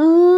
Oh,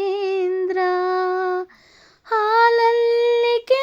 Devendra ಹಾಲಲ್ಲಿಗೆ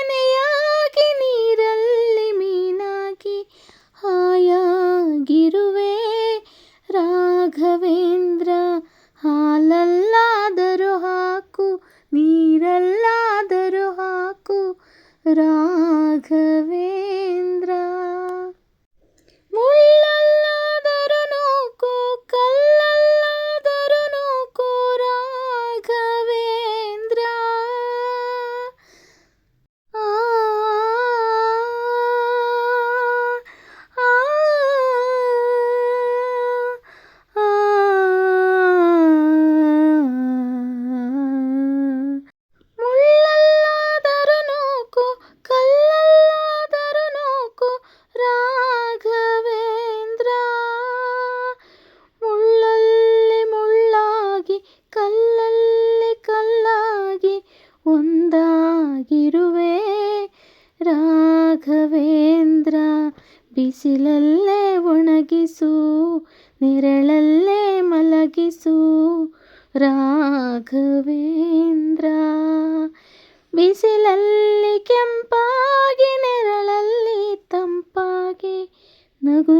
ಒಂದಾಗಿರುವೆ. Raghavendra ಬಿಸಿಲಲ್ಲೇ ಒಣಗಿಸು ನೆರಳಲ್ಲೇ ಮಲಗಿಸು. Raghavendra ಬಿಸಿಲಲ್ಲಿ ಕೆಂಪಾಗಿ ನೆರಳಲ್ಲಿ ತಂಪಾಗಿ ನಗು